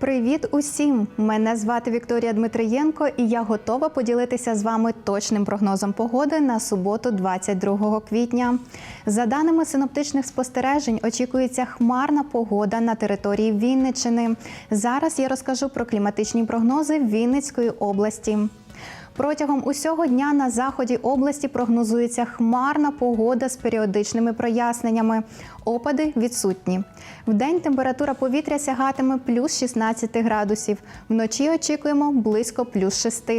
Привіт усім! Мене звати Вікторія Дмитриєнко, і я готова поділитися з вами точним прогнозом погоди на суботу, 22 квітня. За даними синоптичних спостережень, очікується хмарна погода на території Вінниччини. Зараз я розкажу про кліматичні прогнози Вінницької області. Протягом усього дня на заході області прогнозується хмарна погода з періодичними проясненнями. Опади відсутні. Вдень температура повітря сягатиме плюс 16 градусів. Вночі очікуємо близько плюс 6.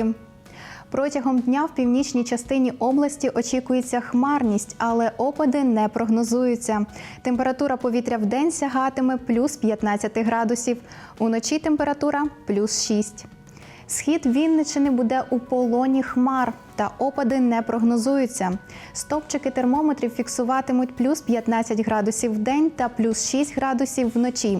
Протягом дня в північній частині області очікується хмарність, але опади не прогнозуються. Температура повітря в день сягатиме плюс 15 градусів. Уночі температура плюс 6. Схід Вінничини буде у полоні хмар, та опади не прогнозуються. Стопчики термометрів фіксуватимуть плюс 15 градусів в день та плюс 6 градусів вночі.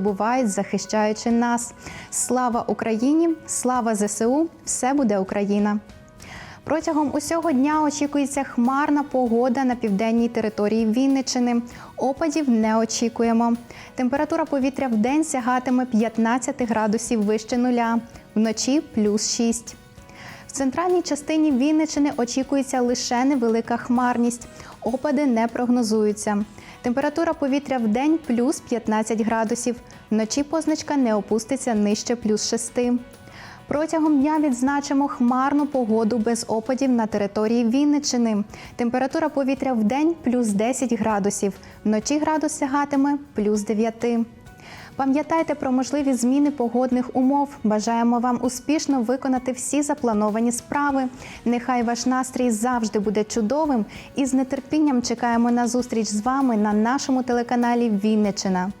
здобувають, захищаючи нас. Слава Україні! Слава ЗСУ! Все буде Україна! Протягом усього дня очікується хмарна погода на південній території Вінничини. Опадів не очікуємо. Температура повітря в день сягатиме 15 градусів вище нуля, вночі плюс 6. В центральній частині Вінниччини очікується лише невелика хмарність. Опади не прогнозуються. Температура повітря в день плюс 15 градусів. Вночі позначка не опуститься нижче плюс 6. Протягом дня відзначимо хмарну погоду без опадів на території Вінниччини. Температура повітря в день плюс 10 градусів. Вночі градус сягатиме плюс 9. Пам'ятайте про можливі зміни погодних умов. Бажаємо вам успішно виконати всі заплановані справи. Нехай ваш настрій завжди буде чудовим і з нетерпінням чекаємо на зустріч з вами на нашому телеканалі Вінниччина.